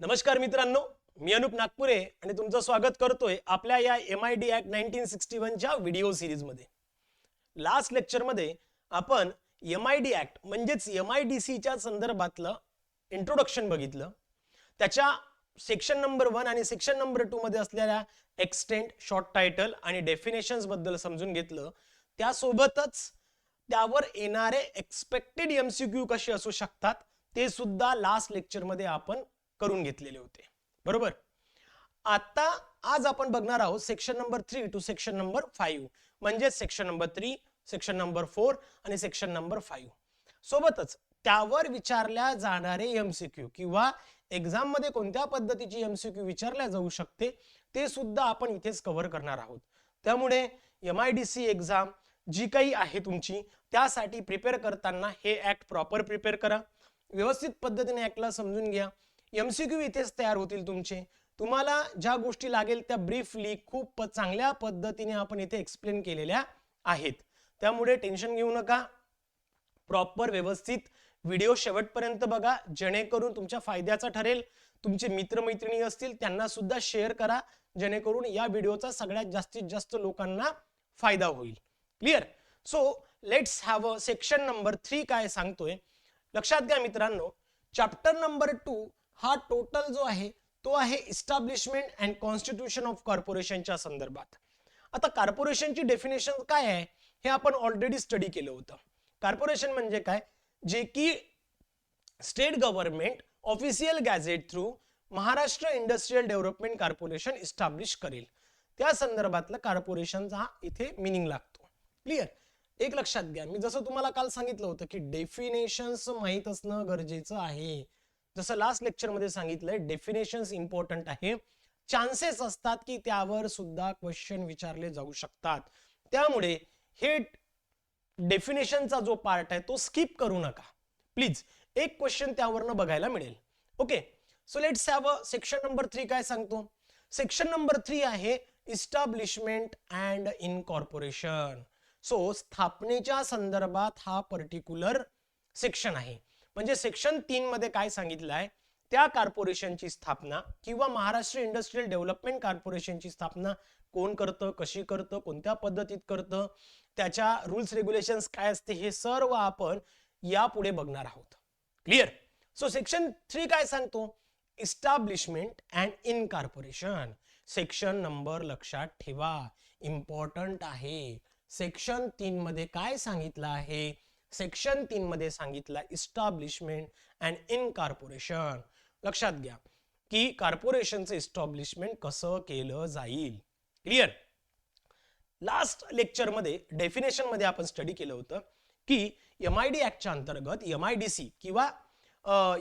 नमस्कार मित्रांनो मी अनुप नागपुरे आणि तुमचं स्वागत करतोय आपल्या या M I D act nineteen sixty वनच्या व्हिडिओ सिरीजमध्ये लास्ट लेक्चरमध्ये आपण एम आय डी ऍक्ट म्हणजेच एम आय डी सीच्या संदर्भातलं इंट्रोडक्शन बघितलं. त्याच्या सेक्शन नंबर वन आणि सेक्शन नंबर टू मध्ये असलेल्या एक्सटेंट शॉर्ट टायटल आणि डेफिनेशन्सबद्दल समजून घेतलं. त्यासोबतच त्यावर येणारे एक्सपेक्टेड एमसीक्यू कसे असू शकतात ते सुद्धा लास्ट लेक्चरमध्ये आपण करून घेतलेले होते. बरोबर? आता आज आपण बघणार आहोत section number three two section number five म्हणजे section number three section number four आणि सेक्शन नंबर फाईव्ह सोबतच त्यावर विचारल्या जाणारे एमसीक्यू किंवा एक्झाममध्ये कोणत्या पद्धतीची एमसीक्यू विचारल्या जाऊ शकते ते सुद्धा आपण इथेच कव्हर करणार आहोत. त्यामुळे M I D C exam जी काही आहे तुमची त्यासाठी प्रिपेअर करताना हे ऍक्ट प्रॉपर प्रिपेअर करा. व्यवस्थित पद्धतीने ऍक्टला समजून घ्या. एमसीक्यू इथेच तयार होतील तुमचे. तुम्हाला ज्या गोष्टी लागेल त्या ब्रीफली खूप चांगल्या पद्धतीने आपण इथे एक्सप्लेन केलेल्या आहेत. त्यामुळे टेन्शन घेऊ नका. प्रॉपर व्यवस्थित व्हिडिओ शेवटपर्यंत बघा. जेणेकरून तुमच्या फायद्याचा ठरेल. तुमचे मित्रमैत्रिणी असतील त्यांना सुद्धा शेअर करा. जेणेकरून या व्हिडिओचा सगळ्यात जास्तीत जास्त लोकांना फायदा होईल. Clear so let's have a section number three काय सांगतोय. लक्षात घ्या मित्रांनो. चॅप्टर नंबर टू हा टोटल जो आहे तो आहे इस्टॅब्लिशमेंट अँड कॉन्स्टिट्यूशन ऑफ कॉर्पोरेशनच्या संदर्भात. आता कॉर्पोरेशनची डेफिनेशन काय आहे हे आपण ऑलरेडी स्टडी केलं होतं. कॉर्पोरेशन म्हणजे काय? जे की state government official gazette through Maharashtra industrial development corporation establish करेल. त्या संदर्भातला कॉर्पोरेशनचा इथे मिनिंग लागतो. क्लिअर एक लक्षात घ्या. मी जसं तुम्हाला काल सांगितलं होतं की डेफिनेशन्स माहीत असणं गरजेचं आहे. जसं लास्ट लेक्चरमध्ये सांगितलंय डेफिनेशन्स इम्पॉर्टंट आहे. चान्सेस असतात की त्यावर सुद्धा क्वेश्चन विचारले जाऊ शकतात. त्यामुळे हे डेफिनेशनचा जो पार्ट आहे तो स्किप करू नका. प्लीज एक क्वेश्चन त्यावरनं बघायला मिळेल. Okay so let's have a section number three काय सांगतो? सेक्शन नंबर थ्री आहे इस्टॅब्लिशमेंट अँड इनकॉर्पोरेशन सो स्थापनेच्या संदर्भात हा पर्टिक्युलर सेक्शन आहे. म्हणजे सेक्शन तीन मध्ये काय सांगितलं आहे त्या कॉर्पोरेशनची स्थापना किंवा महाराष्ट्र इंडस्ट्रीयल डेव्हलपमेंट कॉर्पोरेशनची स्थापना कोण करतं कशी करतं कोणत्या पद्धतीत करतं त्याच्या रूल्स रेग्युलेशन्स काय असते हे सर्व आपण यापुढे बघणार आहोत. क्लिअर सो सेक्शन थ्री काय सांगतो? Establishment and incorporation section number लक्षात ठेवा. इम्पॉर्टंट आहे. सेक्शन तीन मध्ये काय सांगितलं आहे? सेक्शन तीन मध्ये सांगितलं इस्टॅब्लिशमेंट अँड इनकॉर्पोरेशन लक्षात घ्या की कॉर्पोरेशनचं इस्टॅब्लिशमेंट कसं केलं जाईल. क्लिअर लास्ट लेक्चरमध्ये डेफिनेशनमध्ये आपण स्टडी केलं होतं की एम आय डी ऍक्टच्या अंतर्गत एम आय डी सी किंवा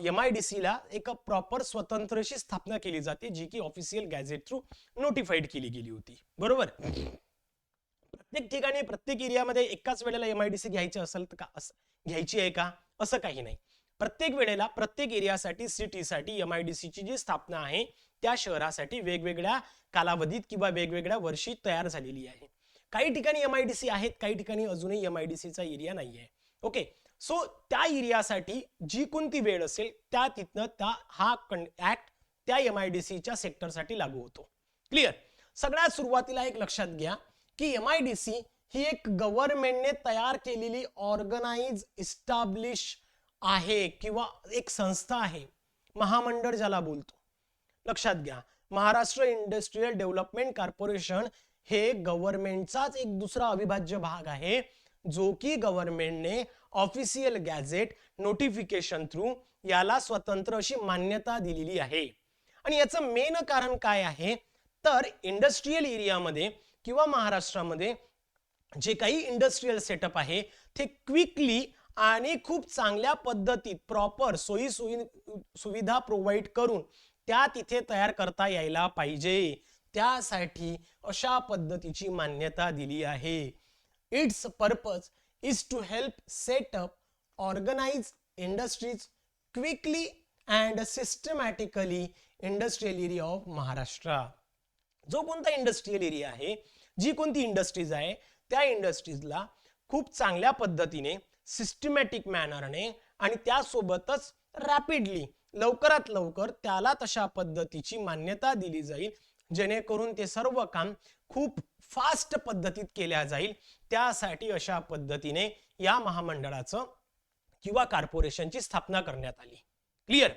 एम आय डी सीला एक प्रॉपर स्वतंत्रशी स्थापना केली जाते जी की ऑफिशियल गॅझेट थ्रू नोटिफाईड केली गेली होती. बरोबर? प्रत्येक ठिकाणी प्रत्येक एरियामध्ये एकाच वेळेला एम आय डी सी घ्यायची असेल तर का? असं. घ्यायची आहे का? असं काही नाही. प्रत्येक वेळेला प्रत्येक एरियासाठी सिटीसाठी एम आय डी सीची जी स्थापना आहे त्या शहरासाठी वेगवेगळ्या कालावधीत किंवा वेगवेगळ्या वर्षी तयार झालेली आहे. काही ठिकाणी एम आय डी सी आहेत काही ठिकाणी अजूनही एम आय डी सीचा एरिया नाही आहे ओके. सो त्या एरियासाठी जी कोणती वेळ असेल त्या तिथनं त्या हा ऍक्ट त्या एम आय डी सीच्या सेक्टरसाठी लागू होतो. क्लिअर सगळ्यात सुरुवातीला एक लक्षात घ्या. की एम आय डी सी ही एक गव्हर्नमेंटने तयार केलेली ऑर्गनाइज इस्टॅब्लिश आहे किंवा एक संस्था आहे. महामंडळ ज्याला बोलतो. लक्षात घ्या महाराष्ट्र इंडस्ट्रीयल डेव्हलपमेंट कॉर्पोरेशन हे गव्हर्नमेंटचाच एक दुसरा अविभाज्य भाग आहे जो की गव्हर्नमेंटने ऑफिशियल गॅझेट नोटिफिकेशन थ्रू याला स्वतंत्र अशी मान्यता दिलेली आहे. आणि याचं मेन कारण काय आहे? तर इंडस्ट्रीयल एरियामध्ये किंवा महाराष्ट्रामध्ये जे काही इंडस्ट्रीयल सेटअप आहे ते क्विकली आणि खूप चांगल्या पद्धतीत प्रॉपर सोयी सोयी सुविधा प्रोव्हाइड करून त्या तिथे तयार करता यायला पाहिजे. त्यासाठी अशा पद्धतीची मान्यता दिली आहे. Its purpose is to help setup organize industries quickly and systematically industrial area of Maharashtra जो कोणता इंडस्ट्रियल एरिया आहे जी कोणती इंडस्ट्रीज आहे त्या इंडस्ट्रीजला खूप चांगल्या पद्धतीने सिस्टमॅटिक मॅनरने आणि त्यासोबतच रॅपिडली लवकरात लवकर त्याला तशा पद्धतीची मान्यता दिली जाईल जेणेकरून ते सर्व काम खूप फास्ट पद्धतीत केल्या जाईल. त्यासाठी अशा पद्धतीने या महामंडळाचं किंवा कॉर्पोरेशनची स्थापना करण्यात आली. क्लिअर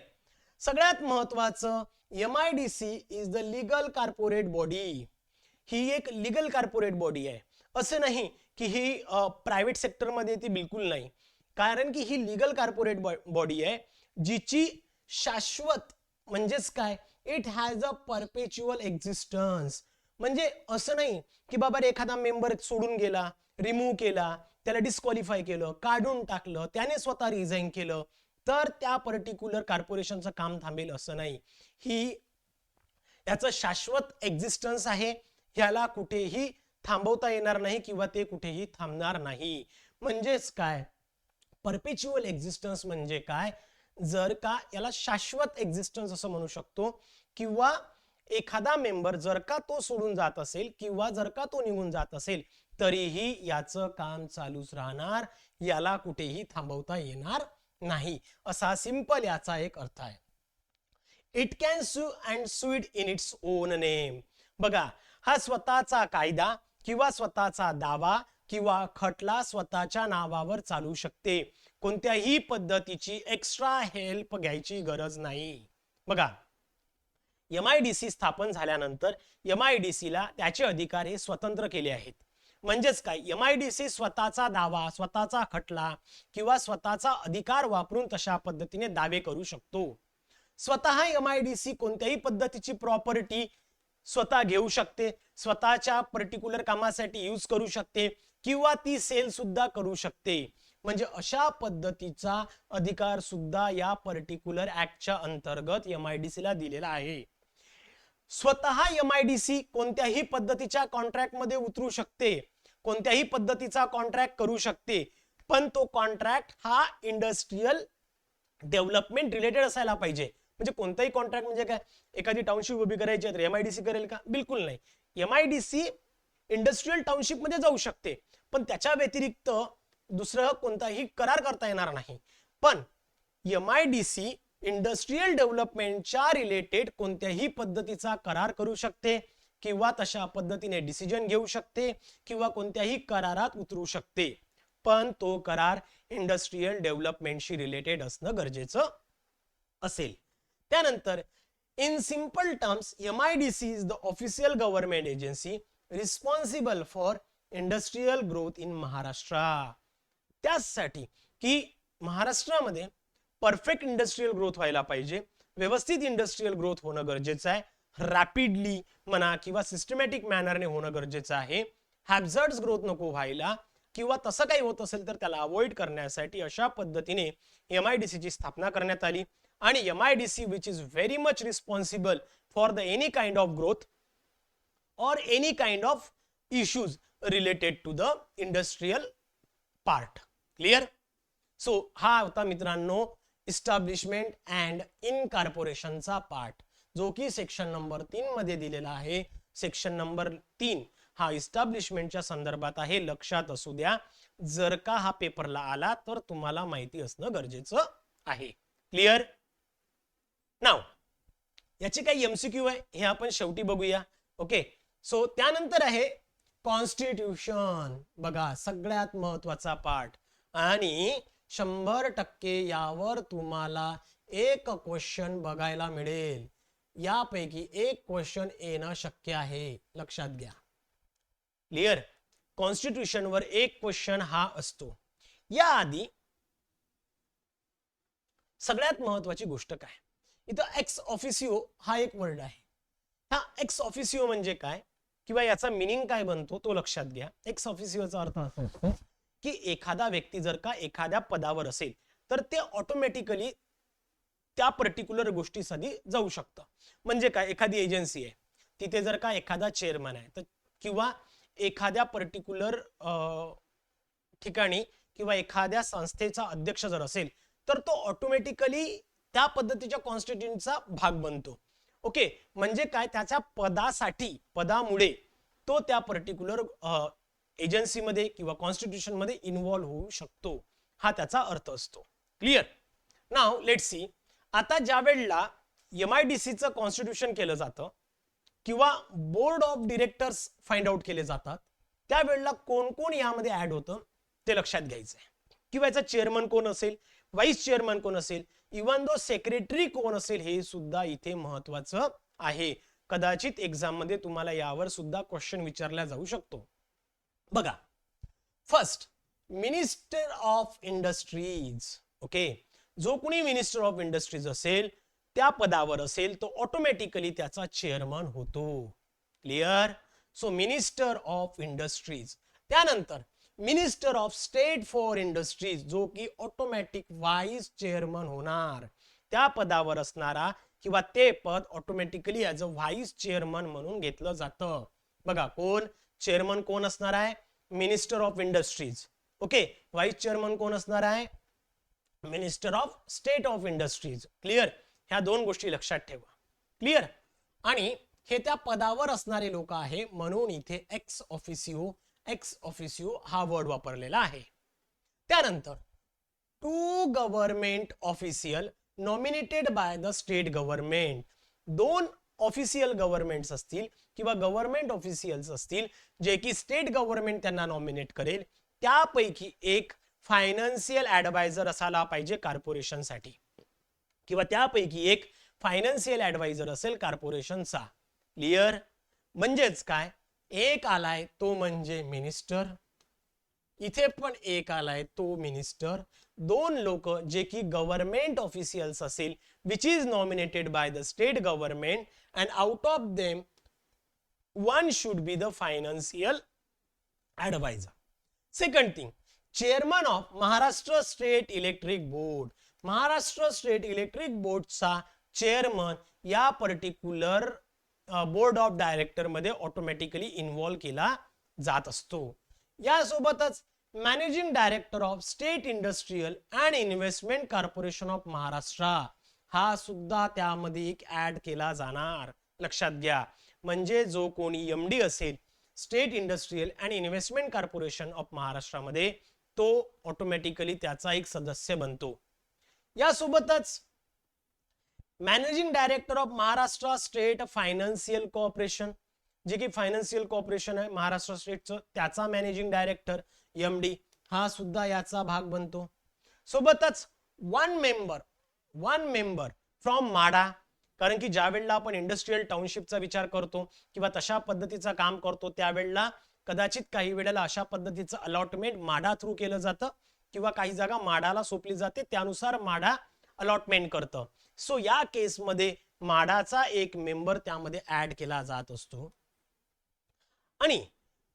सगळ्यात महत्वाचं M I D C is the legal corporate body ही एक लिगल कॉर्पोरेट बॉडी आहे. असं नाही की ही प्रायव्हेट सेक्टरमध्ये ती बिलकुल नाही. कारण की ही लिगल कॉर्पोरेट बॉडी आहे जिची शाश्वत म्हणजेच काय? It has a perpetual existence म्हणजे असं नाही की बाबा रे एखादा मेंबर सोडून गेला रिमूव्ह केला त्याला डिस्क्वालिफाय केलं काढून टाकलं त्याने स्वतः रिझाईन केलं तर त्या पर्टिक्युलर कॉर्पोरेशनचं काम थांबेल असं नाही. ही याचं शाश्वत एक्झिस्टन्स आहे याला कुठेही थांबवता येणार नाही किंवा ते कुठेही थांबणार नाही. म्हणजेच काय? परपेच्युअल एक्झिस्टन्स म्हणजे काय? जर का याला शाश्वत एक्झिस्टन्स असं म्हणू शकतो किंवा एखादा मेंबर जर का तो सोडून जात असेल किंवा जर का तो निघून जात असेल तरीही याचं काम चालूच राहणार. याला कुठेही थांबवता येणार नाही. असा सिंपल याचा एक अर्थ आहे. It can sue and sued in its own name बघा हा स्वतःचा कायदा किंवा स्वतःचा दावा किंवा खटला स्वतःच्या नावावर चालू शकते. कोणत्याही पद्धतीची एक्स्ट्रा हेल्प घ्यायची गरज नाही. बघा एम आय डी सी स्थापन झाल्यानंतर एम आय डी सीला त्याचे अधिकार हे स्वतंत्र केले आहेत. म्हणजेच काय? एम आय डी सी स्वतःचा दावा स्वतःचा खटला किंवा स्वतःचा अधिकार वापरून तशा पद्धतीने दावे करू शकतो. स्वतः एम आय डी सी कोणत्याही पद्धतीची प्रॉपर्टी स्वतः घेऊ शकते स्वतःच्या पर्टिक्युलर कामासाठी यूज करू शकते किंवा ती सेल सुद्धा करू शकते. म्हणजे अशा पद्धतीचा अधिकार सुद्धा या पर्टिक्युलर ऍक्टच्या अंतर्गत एम आय डी ला दिलेला आहे. स्वतः एम आय डी सी कोणत्याही पद्धतीच्या कॉन्ट्रॅक्टमध्ये उतरू शकते कोणत्याही पद्धतीचा कॉन्ट्रॅक्ट करू शकते पण तो कॉन्ट्रॅक्ट हा इंडस्ट्रीयल डेव्हलपमेंट रिलेटेड असायला पाहिजे. म्हणजे कोणताही कॉन्ट्रॅक्ट म्हणजे काय? एखादी टाउनशिप उभी करायची आहे तर एम आय डी सी करेल का? बिलकुल नाही. M I D C industrial टाउनशिपमध्ये जाऊ शकते. पण त्याच्या व्यतिरिक्त दुसरं कोणताही करार करता येणार नाही. पण M I D C industrial डेव्हलपमेंटच्या रिलेटेड कोणत्याही पद्धतीचा करार करू शकते किंवा तशा पद्धतीने डिसिजन घेऊ शकते किंवा कोणत्याही करारात उतरू शकते. पण तो करार इंडस्ट्रीयल डेव्हलपमेंटशी रिलेटेड असणं गरजेचं असेल. त्यानंतर in simple terms M I D C is the official government agency responsible for industrial growth in Maharashtra त्याचसाठी की महाराष्ट्रामध्ये परफेक्ट इंडस्ट्रीयल ग्रोथ व्हायला पाहिजे व्यवस्थित इंडस्ट्रीयल ग्रोथ होणं गरजेचं आहे रॅपिडली म्हणा किंवा सिस्टमॅटिक मॅनरने होणं गरजेचं आहे हॅबझर्ड्स ग्रोथ नको व्हायला किंवा तसं काही होत असेल तर त्याला अवॉइड करण्यासाठी अशा पद्धतीने एम आय डी सीची स्थापना करण्यात आली. आणि M I D C which is very much responsible for the any kind of growth or any kind of issues related to the industrial part. Clear? So हा होता मित्रांनो इस्टॅब्लिशमेंट अँड इनकॉर्पोरेशनचा पार्ट जो की सेक्शन नंबर तीन मध्ये दिलेला आहे. Section number तीन हा इस्टॅब्लिशमेंटच्या संदर्भात आहे. लक्षात असू द्या जर का हा पेपरला आला तर तुम्हाला माहिती असणं गरजेचं आहे. क्लिअर नाव याची काही एमसीक्यू आहे हे आपण शेवटी बघूया. ओके सो त्यानंतर आहे कॉन्स्टिट्यूशन बघा सगळ्यात महत्त्वाचा पार्ट आणि शंभर टक्के यावर तुम्हाला एक क्वेश्चन बघायला मिळेल. यापैकी एक क्वेश्चन येणं शक्य आहे. लक्षात घ्या. क्लिअर कॉन्स्टिट्यूशनवर एक क्वेश्चन हा असतो. याआधी सगळ्यात महत्वाची गोष्ट काय? इथं एक्स ऑफिसिओ हा एक वर्ड आहे. हा एक्स ऑफिसिओ म्हणजे काय? किंवा याचा मिनिंग काय बनतो? तो लक्षात घ्या. एक्स ऑफिसिओचा अर्थ असा असतो की एखादा व्यक्ती जर का एखाद्या पदावर असेल तर ते ऑटोमॅटिकली त्या पर्टिक्युलर गोष्टीसाठी जाऊ शकतं. म्हणजे काय? एखादी एजन्सी आहे. तिथे जर का एखादा चेअरमन आहे तर किंवा एखाद्या पर्टिक्युलर ठिकाणी किंवा एखाद्या संस्थेचा अध्यक्ष जर असेल तर तो ऑटोमॅटिकली त्या पद्धतीच्या कॉन्स्टिट्यूशनचा भाग बनतो. ओके म्हणजे काय? त्याच्या पदासाठी पदामुळे तो त्या पर्टिक्युलर एजन्सीमध्ये किंवा कॉन्स्टिट्यूशनमध्ये इन्व्हॉल्व्ह होऊ शकतो. हा त्याचा अर्थ असतो. क्लिअर नाव लेट सी आता ज्या वेळेला एम आय डी सीचं कॉन्स्टिट्यूशन केलं जातं किंवा board of directors find out केले जातात त्यावेळेला कोण कोण यामध्ये ऍड होतं ते लक्षात घ्यायचं आहे किंवा याचा चेअरमन कोण असेल? व्हाईस चेअरमन कोण असेल? इवन दो सेक्रेटरी कोण असेल हे सुद्धा इथे महत्वाचं आहे. कदाचित एक्झाममध्ये तुम्हाला यावर सुद्धा क्वेश्चन विचारला जाऊ शकतो. बघा. First minister of industries okay जो कोणी मिनिस्टर ऑफ इंडस्ट्रीज असेल त्या पदावर असेल तो ऑटोमॅटिकली त्याचा चेअरमन होतो. Clear so minister of industries त्यानंतर minister of state for industries जो की ऑटोमॅटिक व्हाईस चेअरमन होणार. त्या पदावर असणारा किंवा ते पद automatically as a vice chairman म्हणून घेतलं जातं. बघा कोण? चेअरमन कोण असणार आहे? Minister of industries okay vice chairman कोण असणार आहे? Minister of state of industries clear ह्या दोन गोष्टी लक्षात ठेवा. क्लिअर आणि हे त्या पदावर असणारे लोक आहे म्हणून इथे एक्स ऑफिसिओ एक्स ऑफिसिओ हा वर्ड वापरलेला आहे. त्यानंतर two government official nominated by the state government दोन ऑफिशियल गव्हर्नमेंट्स असतील किंवा गव्हर्नमेंट ऑफिशियल्स असतील जे की स्टेट गव्हर्नमेंट त्यांना नॉमिनेट करेल त्यापैकी एक फायनान्शियल ऍडवायझर असायला पाहिजे कॉर्पोरेशनसाठी किंवा त्यापैकी एक फायनान्शियल ऍडवायझर असेल कॉर्पोरेशनचा क्लिअर म्हणजेच काय? एक आलाय तो म्हणजे मिनिस्टर इथे पण एक आलाय तो मिनिस्टर दोन लोक जे की गव्हर्नमेंट ऑफिशियल्स असेल which is nominated by the state government and out of them one should be the financial adviser second thing chairman of Maharashtra state electric board Maharashtra state electric बोर्डचा chairman या particular board of डायरेक्टरमध्ये automatically involve केला जात असतो. यासोबतच managing director of state industrial and investment corporation of Maharashtra हा सुद्धा त्यामध्ये एक ऍड केला जाणार. लक्षात घ्या. म्हणजे जो कोणी एम डी असेल state industrial and investment corporation of महाराष्ट्रामध्ये तो ऑटोमॅटिकली त्याचा एक सदस्य बनतो. यासोबतच managing director of Maharashtra state financial corporation जे की फायनान्शियल कॉर्पोरेशन आहे महाराष्ट्र स्टेटचं त्याचा मॅनेजिंग डायरेक्टर एम डी हा सुद्धा याचा भाग बनतो. सोबतच one member one member from MHADA कारण की ज्या वेळेला आपण इंडस्ट्रीयल टाउनशिपचा विचार करतो किंवा तशा पद्धतीचं काम करतो त्यावेळेला कदाचित काही वेळेला अशा पद्धतीचं अलॉटमेंट माडा थ्रू केलं जातं किंवा काही जागा माडाला सोपली जाते त्यानुसार माडा अलॉटमेंट करतं. सो या केसमध्ये माडाचा एक मेंबर त्यामध्ये ऍड केला जात असतो. आणि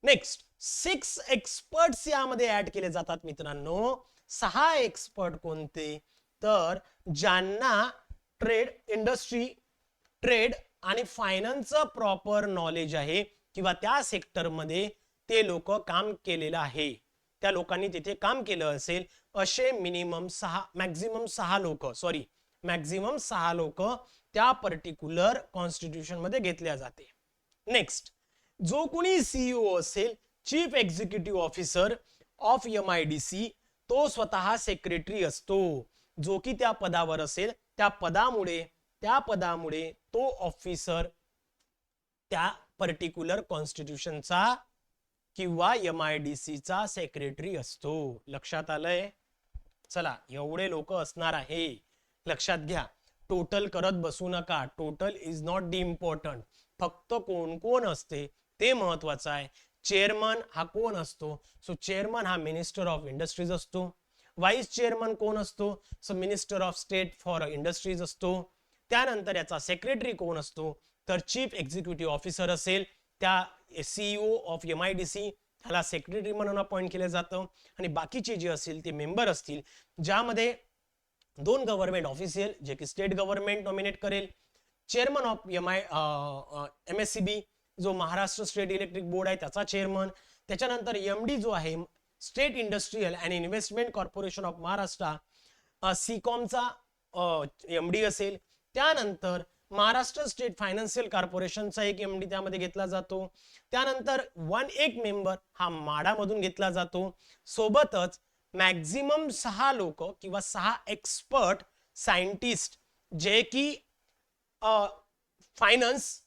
नेक्स्ट सिक्स एक्सपर्ट्स यामध्ये ऍड केले जातात मित्रांनो. सहा एक्सपर्ट कोणते? तर ज्यांना ट्रेड इंडस्ट्री ट्रेड आणि फायनान्सचं प्रॉपर नॉलेज आहे किंवा त्या सेक्टरमध्ये ते लोक काम केलेलं आहे. त्या लोकांनी तिथे काम केलं असेल असे मिनिमम सहा मॅक्झिमम सहा लोक सॉरी मॅक्झिमम सहा लोक त्या पर्टिक्युलर कॉन्स्टिट्यूशनमध्ये घेतल्या जाते. नेक्स्ट जो कोणी सीईओ असेल chief executive officer of M I D C तो स्वतः सेक्रेटरी असतो. जो की त्या पदावर असेल त्या पदामुळे त्या पदामुळे तो ऑफिसर त्या पर्टिक्युलर कॉन्स्टिट्यूशनचा किंवा एम आय डी सीचा सेक्रेटरी असतो. लक्षात आलंय? चला एवढे लोक असणार आहे. लक्षात घ्या. टोटल करत बसू नका. Total is not the important फक्त कोण कोण असते ते महत्वाचं आहे. चेअरमन हा कोण असतो? सो चेअरमन हा मिनिस्टर ऑफ इंडस्ट्रीज असतो. व्हाईस चेअरमन कोण असतो? So minister of state for industries असतो. त्यानंतर याचा सेक्रेटरी कोण असतो? तर चीफ एक्झिक्युटिव्ह ऑफिसर असेल. त्या CEO of M I D C ह्याला सेक्रेटरी म्हणून अपॉइंट केलं जातं. आणि बाकीचे जे असतील ते मेंबर असतील ज्यामध्ये दोन गव्हर्नमेंट ऑफिशियल जे की स्टेट गव्हर्नमेंट नॉमिनेट करेल. Chairman of M I M S C B जो महाराष्ट्र स्टेट इलेक्ट्रिक बोर्ड आहे त्याचा चेअरमन त्याच्यानंतर एम डी जो आहे state industrial and investment corporation of Maharashtra सीकॉमचा M D असेल. त्यानंतर महाराष्ट्र स्टेट फायनान्शियल कॉर्पोरेशनचा एक एम डी त्यामध्ये घेतला जातो. त्यानंतर वन एक मेंबर हा माडामधून घेतला जातो. सोबतच मॅक्झिमम सहा लोक किंवा सहा एक्सपर्ट सायंटिस्ट जे की फायनान्स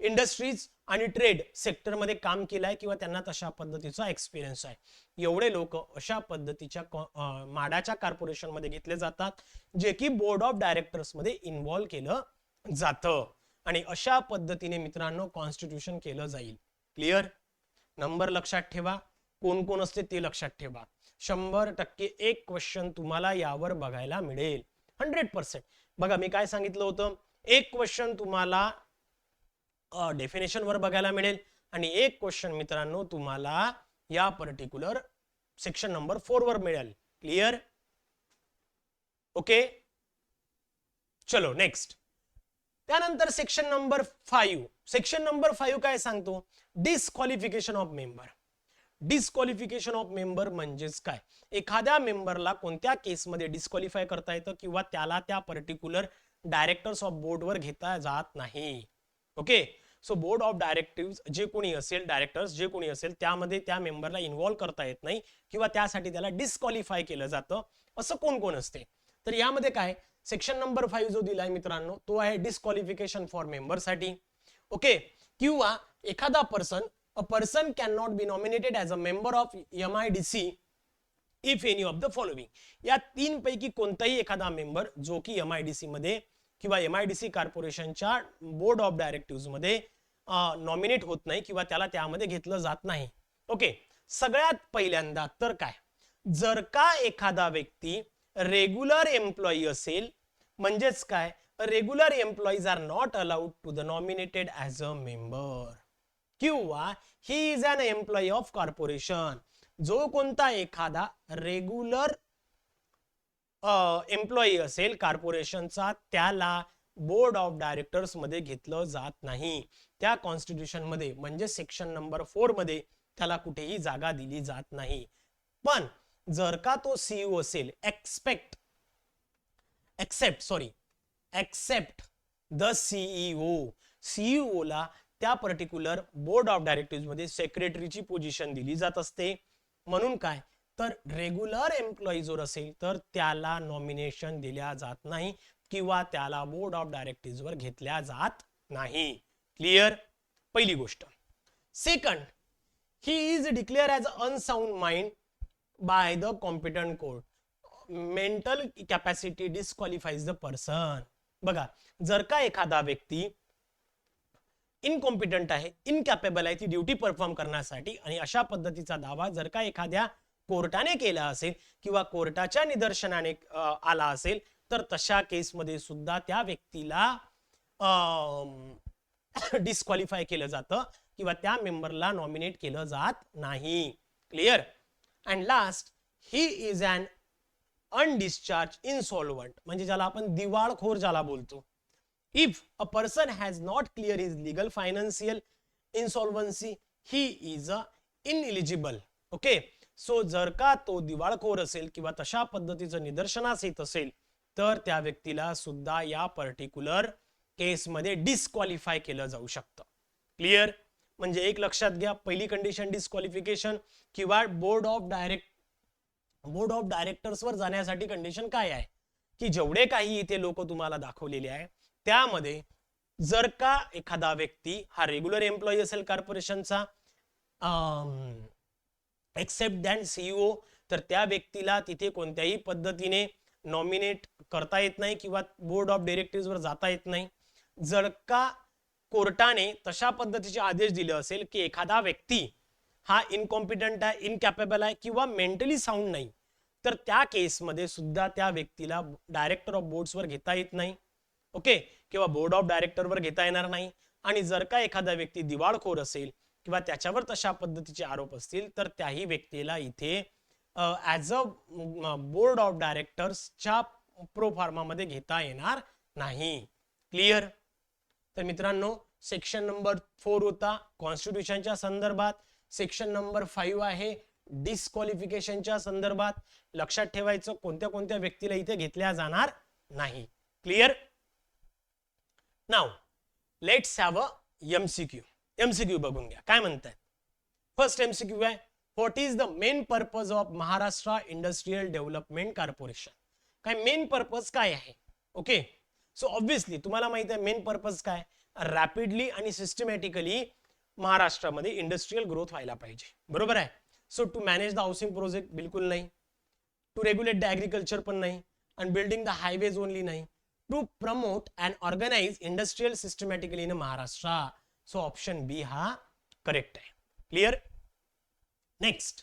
इंडस्ट्रीज आणि ट्रेड सेक्टरमध्ये काम केलं आहे किंवा त्यांना तशा पद्धतीचा एक्सपिरियन्स आहे. एवढे लोक अशा पद्धतीच्या माडाच्या कॉर्पोरेशनमध्ये घेतले जातात जे की बोर्ड ऑफ डायरेक्टर्समध्ये केलं जातं. आणि अशा पद्धतीने मित्रांनो कॉन्स्टिट्यूशन केलं जाईल. क्लिअर नंबर लक्षात ठेवा. कोण कोण असते ते लक्षात ठेवा. शंभर टक्के एक क्वेश्चन तुम्हाला यावर बघायला मिळेल. हंड्रेड पर्सेंट बघा मी काय सांगितलं होतं? एक क्वेश्चन तुम्हाला डेफिनेशन वर बघायला मिळेल आणि एक क्वेश्चन मित्रांनो तुम्हाला या पर्टिक्युलर सेक्शन नंबर फोर वर मिळेल. क्लिअर ओके चलो नेक्स्ट त्यानंतर section number five section number five काय सांगतो? Disqualification of member disqualification of member म्हणजेच काय? एखाद्या मेंबरला कोणत्या केसमध्ये डिस्क्वालिफाय करता येतं किंवा त्याला त्या पर्टिक्युलर डायरेक्टर्स ऑफ बोर्डवर घेता जात नाही? Okay so board of directive जे कोणी असेल डायरेक्टर्स जे कोणी असेल त्यामध्ये त्या मेंबरला इन्व्हॉल्व्ह करता येत नाही किंवा त्यासाठी त्याला डिस्क्वालिफाय केलं जातं. असं कोण कोण असते? तर यामध्ये काय? सेक्शन नंबर फाईव्ह जो दिलाय मित्रांनो तो आहे डिस्क्वालिफिकेशन फॉर मेंबरसाठी ओके किंवा एखादा person a person can not be nominated a a member of M I if any of the following या तीन पैकी कोणताही एखादा मेंबर जो की एममध्ये किंवा एम कॉर्पोरेशनच्या बोर्ड ऑफ डायरेक्टिव्हमध्ये नॉमिनेट होत नाही किंवा त्याला त्यामध्ये घेतलं जात नाही. ओके सगळ्यात पहिल्यांदा तर काय? जर का एखादा व्यक्ती रेग्युलर एम्प्लॉई असेल म्हणजेच काय? Regular employees are not allowed to the nominated as a member किंवा he is an employee of corporation जो कोणता एखादा रेग्युलर एम्प्लॉई असेल कॉर्पोरेशनचा त्याला बोर्ड ऑफ डायरेक्टर्समध्ये घेतलं जात नाही. त्या कॉन्स्टिट्यूशनमध्ये म्हणजे सेक्शन नंबर फोरमध्ये त्याला कुठेही जागा दिली जात नाही. पण जर का तो सीईओ असेल expect except sorry except the CEO CEO ला त्या पर्टिक्युलर बोर्ड ऑफ डायरेक्टिव्हमध्ये सेक्रेटरीची पोझिशन दिली जात असते. म्हणून काय? तर रेग्युलर एम्प्लॉई जर असेल तर त्याला नॉमिनेशन दिल्या जात नाही किंवा त्याला बोर्ड ऑफ डायरेक्टिव्ह वर घेतल्या जात नाही. क्लिअर पहिली गोष्ट. Second he is declare as unsound mind by the competent court mental capacity disqualifies the person बघा जर का एखादा व्यक्ती इनकॉम्पिटंट आहे इनकॅपेबल आहे ती ड्युटी परफॉर्म करण्यासाठी. आणि अशा पद्धतीचा दावा जर का एखाद्या कोर्टाने केला असेल किंवा कोर्टाच्या निदर्शनाने आला असेल तर तशा केसमध्ये सुद्धा त्या व्यक्तीला डिस्क्वालिफाय केलं जातं किंवा त्या मेंबरला नॉमिनेट केलं जात नाही. Clear and last he is an undischarged insolvent म्हणजे ज्याला आपण दिवाळखोर ज्याला बोलतो. If a person has not cleared his legal financial insolvency he is a ineligible. Okay so जर का तो दिवाळखोर असेल किंवा तशा पद्धतीचं निदर्शनास येत असेल तर त्या व्यक्तीला सुद्धा या पर्टिक्युलर केसमध्ये डिस्क्वालिफाय केलं जाऊ शकतं. क्लिअर म्हणजे एक लक्षात घ्या पहिली कंडिशन डिस्क्वालिफिकेशन किंवा board of direct board of directors वर जाण्यासाठी कंडिशन काय आहे? की जेवढे काही इथे लोक तुम्हाला दाखवलेले आहे त्यामध्ये जर का एखादा व्यक्ती हा रेग्युलर एम्प्लॉई असेल कॉर्पोरेशनचा एक्सेप्ट दॅन सीईओ तर त्या व्यक्तीला तिथे कोणत्याही पद्धतीने नॉमिनेट करता येत नाही किंवा बोर्ड ऑफ डिरेक्टिव्ह वर जाता येत नाही. जर का कोर्टाने तशा पद्धतीचे आदेश दिले असेल की एखादा व्यक्ती हा इनकॉम्पिटंट आहे इनकॅपेबल आहे किंवा मेंटली साऊंड नाही तर त्या केसमध्ये सुद्धा त्या व्यक्तीला डायरेक्टर ऑफ बोर्ड्सवर घेता येत नाही. ओके? किंवा बोर्ड ऑफ डायरेक्टरवर घेता येणार नाही. आणि जर का एखादा व्यक्ती दिवाळखोर असेल किंवा त्याच्यावर तशा पद्धतीचे आरोप असतील तर त्याही व्यक्तीला इथे ॲज अ बोर्ड ऑफ डायरेक्टर्सच्या प्रोफार्मामध्ये घेता येणार नाही. क्लिअर तर मित्रांनो सेक्शन नंबर फोर होता कॉन्स्टिट्यूशनच्या संदर्भात. सेक्शन नंबर फाईव्ह आहे डिस्क्वालिफिकेशनच्या संदर्भात. लक्षात ठेवायचं कोणत्या कोणत्या व्यक्तीला इथे घेतल्या जाणार नाही. Clear now let's have a MCQ MCQ बघून घ्या. काय म्हणताय फर्स्ट एमसीक्यू आहे. What is the main purpose of Maharashtra industrial development corporation काय मेन पर्पज काय आहे? ओके सो ऑब्विसली तुम्हाला माहीत आहे मेन पर्पज काय? रॅपिडली आणि सिस्टमॅटिकली महाराष्ट्रामध्ये इंडस्ट्रीयल ग्रोथ व्हायला पाहिजे. बरोबर आहे? So to manage the housing project बिलकुल नाही. टू रेग्युलेट द ॲग्रिकल्चर पण नाही. आणि बिल्डिंग द हायवेज ओनली नाही. To promote and organise industrial systematically in Maharashtra so option B हा करेक्ट आहे क्लिअर नेक्स्ट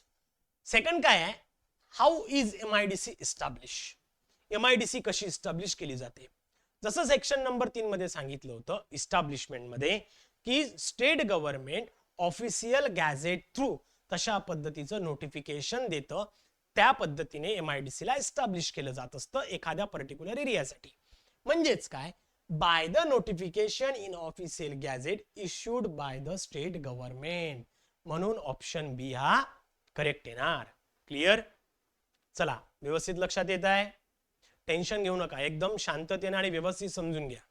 सेकंड काय आहे how is M I D C establish M I D C कशी establish केली जाते जसं section number तीन मध्ये सांगितलं होतं इस्टॅब्लिशमेंटमध्ये की state government official gazette through तशा पद्धतीचं नोटिफिकेशन देतं त्या पद्धतीने एम आय डी सीला इस्टॅब्लिश केलं जात असतं एखाद्या पर्टिक्युलर एरियासाठी म्हणजेच काय? By the notification in official gazette issued by the state government म्हणून ऑप्शन बी हा करेक्ट येणार. क्लिअर चला व्यवस्थित लक्षात येत आहे? टेन्शन घेऊ नका. एकदम शांततेने आणि व्यवस्थित समजून घ्या.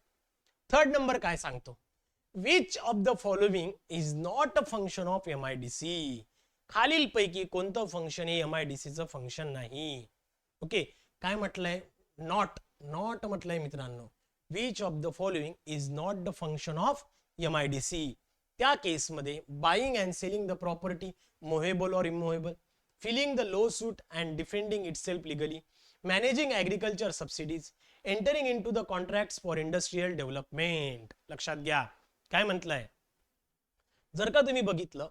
थर्ड नंबर काय सांगतो? Which of the following is not a function of M I D C खालीलपैकी कोणतं फंक्शन हे एम आय डी सीचं फंक्शन नाही. ओके काय म्हटलंय? नॉट नॉट म्हटलंय मित्रांनो. Which of the following is not the function of M I D C त्या केसमध्ये buying and selling the property movable or immovable filing the law suit and defending itself legally managing agriculture subsidies entering into the contract for industrial development लक्षात घ्या. काय म्हटलंय? जर का तुम्ही बघितलं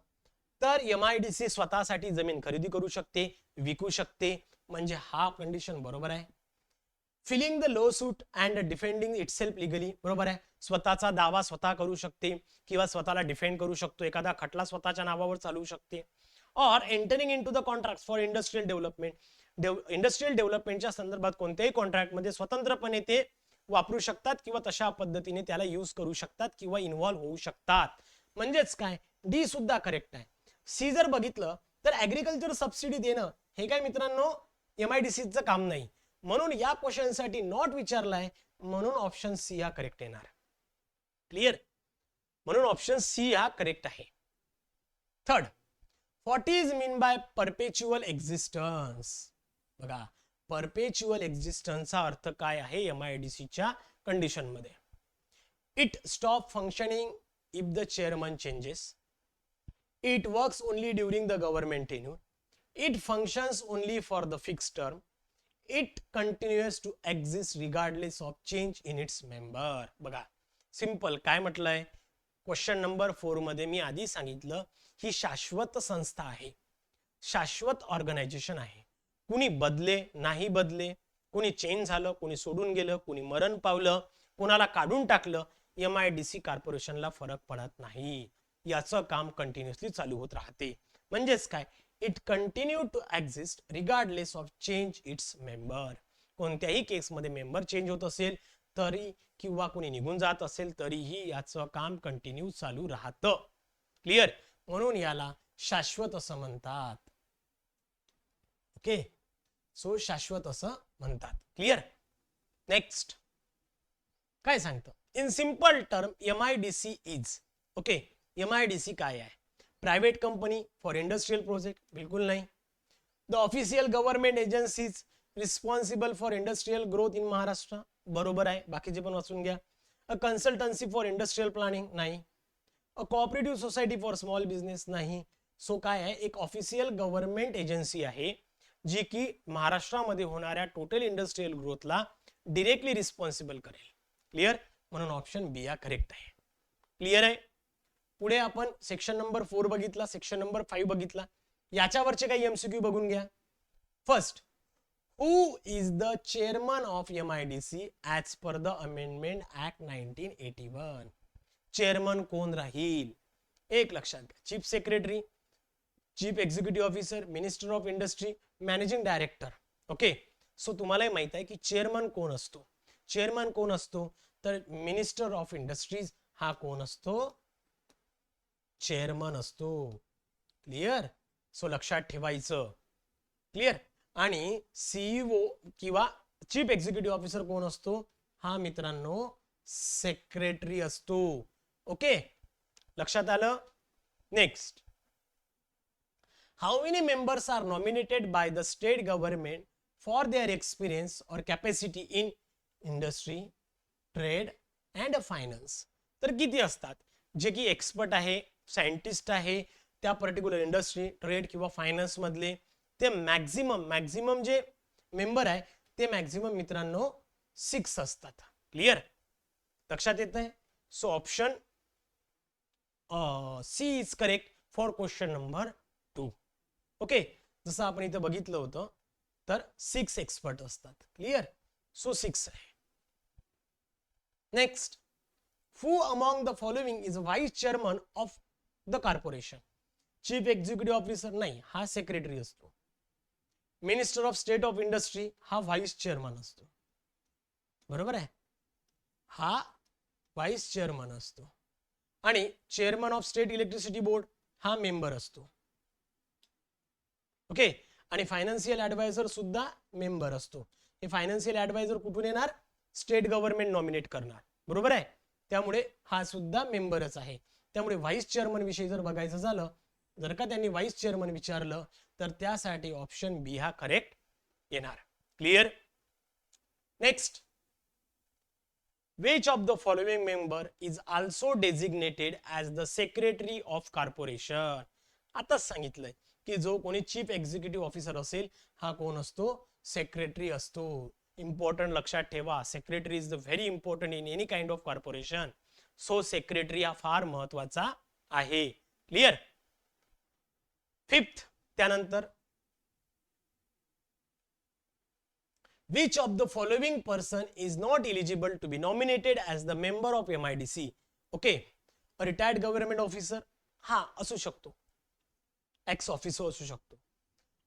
तर एम आय डी सी स्वतःसाठी जमीन खरेदी करू शकते विकू शकते. म्हणजे हा कंडिशन बरोबर आहे. Filing the law suit and defending itself legally बरोबर आहे? स्वतःचा दावा स्वतः करू शकते किंवा स्वतःला डिफेंड करू शकतो. एखादा खटला स्वतःच्या नावावर चालवू शकते. Or entering into the contract for industrial development industrial डेव्हलपमेंटच्या संदर्भात कोणत्याही कॉन्ट्रॅक्टमध्ये स्वतंत्रपणे ते वापरू शकतात किंवा तशा पद्धतीने त्याला यूज करू शकतात किंवा इन्व्हॉल्व्ह होऊ शकतात. म्हणजेच काय? डी सुद्धा करेक्ट आहे. सी जर बघितलं तर ऍग्रिकल्चर सबसिडी देणं हे काय मित्रांनो? एम आय डी सीचं काम नाही. म्हणून या क्वेश्चनसाठी नॉट विचारलाय म्हणून ऑप्शन सी हा करेक्ट येणार. क्लिअर म्हणून ऑप्शन सी हा करेक्ट आहे. Third what is mean by perpetual existence बघा परपेच्युअल एक्झिस्टन्सचा अर्थ काय आहे एम आय डी सीच्या कंडिशनमध्ये it stop functioning if the chairman changes it works only during the government tenure it functions only for the fix term it continuous to exist regardless of change in its member बघा simple काय म्हटलंय? Question number फोरमध्ये मी आधी सांगितलं ही शाश्वत संस्था आहे. शाश्वत ऑर्गनायझेशन आहे. कुणी बदले नाही बदले कुणी चेंज झालं कुणी सोडून गेलं कुणी मरण पावलं कुणाला काढून टाकलं एम आय डी सी कॉर्पोरेशनला फरक पडत नाही. याचं काम कंटिन्युअसली चालू होत राहते. म्हणजेच काय? It continue to exist regardless of change its member कोणत्याही केसमध्ये मेंबर चेंज होत असेल तरी किंवा कोणी निघून जात असेल तरीही याचं काम कंटिन्यू चालू राहतं. क्लिअर म्हणून याला शाश्वत असं म्हणतात. ओके सो शाश्वत असं म्हणतात. क्लिअर नेक्स्ट काय सांगतं? In simple term M I D C is okay M I D C काय आहे? Private company for industrial project बिलकुल नाही. The official government agencies responsible for industrial growth in Maharashtra बरोबर आहे. बाकीचे पण वाचून घ्या. A consultancy for industrial planning नाही. A cooperative society for small business नाही. सो काय आहे? एक ऑफिशियल गव्हर्नमेंट एजन्सी आहे जी की महाराष्ट्रामध्ये होणाऱ्या टोटल इंडस्ट्रियल ग्रोथला डिरेक्टली रिस्पॉन्सिबल करेल. क्लिअर म्हणून ऑप्शन बी हा करेक्ट आहे. क्लिअर आहे? पुढे आपण सेक्शन नंबर फोर बघितला सेक्शन नंबर फाईव्ह बघितला. याच्यावरचे काही एमसीक्यू बघून घ्या. First who is the chairman of M I D C as per the amendment act nineteen eighty one chairman कोण राहील? एक लक्षात घ्या. Chief secretary chief executive officer minister of industry managing director okay so तुम्हालाही माहीत आहे की chairman कोण असतो? चेअरमन कोण असतो? तर मिनिस्टर ऑफ इंडस्ट्रीज हा कोण असतो? चेअरमन असतो. क्लिअर सो लक्षात ठेवायचं. क्लिअर आणि सीईओ किंवा चीफ एक्झिक्युटिव्ह ऑफिसर कोण असतो? हा मित्रांनो सेक्रेटरी असतो. ओके लक्षात आलं? Next how many members are nominated by the state government for their experience or capacity in industry trade and finance तर किती असतात? जे की एक्सपर्ट आहे सायंटिस्ट आहे त्या पर्टिक्युलर इंडस्ट्री ट्रेड किंवा फायनान्समधले ते मॅक्झिमम मॅक्झिमम जे मेंबर आहे ते मॅक्झिमम मित्रांनो सिक्स असतात. क्लिअर लक्षात येत आहे so option C is correct for question number two okay जसं आपण इथं बघितलं होतं तर सिक्स एक्सपर्ट असतात. क्लिअर सो सिक्स आहे. Next who among the following is vice chairman of the corporation. Chief executive officer नाही हा सेक्रेटरी असतो. Minister of state of industry हा व्हाईस चेअरमन असतो. बरोबर आहे? हा व्हाईस चेअरमन असतो. आणि chairman of state electricity board हा मेंबर असतो. ओके? आणि फायनान्शियल ऍडवायझर सुद्धा मेंबर असतो. हे फायनान्शियल ऍडवायझर कुठून येणार? स्टेट गव्हर्नमेंट नॉमिनेट करणार. बरोबर आहे? त्यामुळे हा सुद्धा मेंबरच आहे. त्यामुळे व्हाईस चेअरमनविषयी जर बघायचं झालं जर का त्यांनी व्हाईस चेअरमन विचारलं तर त्यासाठी ऑप्शन बी हा करेक्ट येणार. Clear next which of the following member is also designated as the secretary of corporation? आताच सांगितलंय की जो कोणी चीफ एक्झिक्युटिव्ह ऑफिसर असेल हा कोण असतो? सेक्रेटरी असतो. इम्पॉर्टंट लक्षात ठेवा secretary is the very important in any kind of corporation so secretary हा फार महत्त्वाचा आहे. क्लिअर फिफ्थ त्यानंतर which of the following person is not eligible to be nominated as the member of M I D C okay retired government officer हा असू शकतो. Ex officer असू शकतो.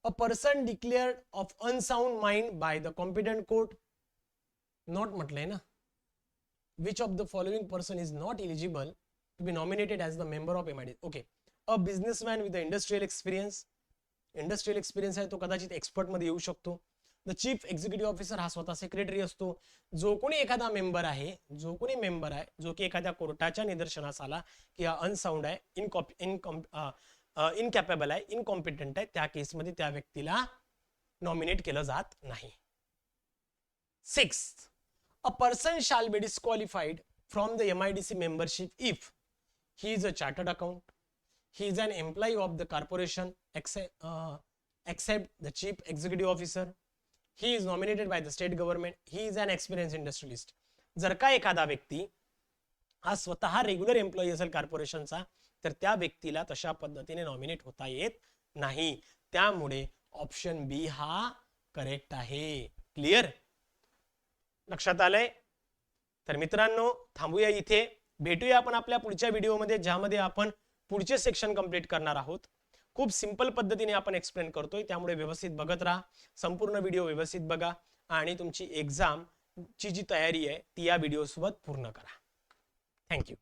A person declared of unsound mind by the competent court not म्हटलंय ना? Which of the following person is not eligible to be nominated as the member of MIDC okay. A businessman with the industrial experience. Industrial experience आहे तो कदाचित एक्सपर्टमध्ये येऊ शकतो. The chief executive officer हा स्वतः secretary असतो. जो कोणी एखादा मेंबर आहे जो कोणी मेंबर आहे जो की एखाद्या कोर्टाच्या निदर्शनास आला की हा अनसाऊंड आहे इनकॉप इनकॉम इनकॅपेबल आहे इनकॉम्पिटंट आहे त्या केसमध्ये त्या व्यक्तीला नॉमिनेट केलं जात नाही. Six a person shall be disqualified from the MIDC membership if he is a chartered account, he is an employee of the corporation except, uh, except the chief executive officer he is nominated by the state government he is an experienced industrialist जर का एखादा व्यक्ती हा स्वतः regular employee असेल कॉर्पोरेशनचा तर त्या व्यक्तीला तशा पद्धतीने नॉमिनेट होता येत नाही त्यामुळे ऑप्शन बी हा करेक्ट आहे क्लिअर लक्षात आलंय? तर मित्रांनो थांबूया इथे. भेटूया आपण आपल्या पुढच्या व्हिडिओमध्ये ज्यामध्ये आपण पुढचे सेक्शन कंप्लीट करणार आहोत. खूप सिंपल पद्धतीने आपण एक्सप्लेन करतोय. त्यामुळे व्यवस्थित बघत राहा. संपूर्ण व्हिडिओ व्यवस्थित बघा. आणि तुमची एक्झाम ची जी तयारी आहे ती या व्हिडिओसोबत पूर्ण करा. थँक्यू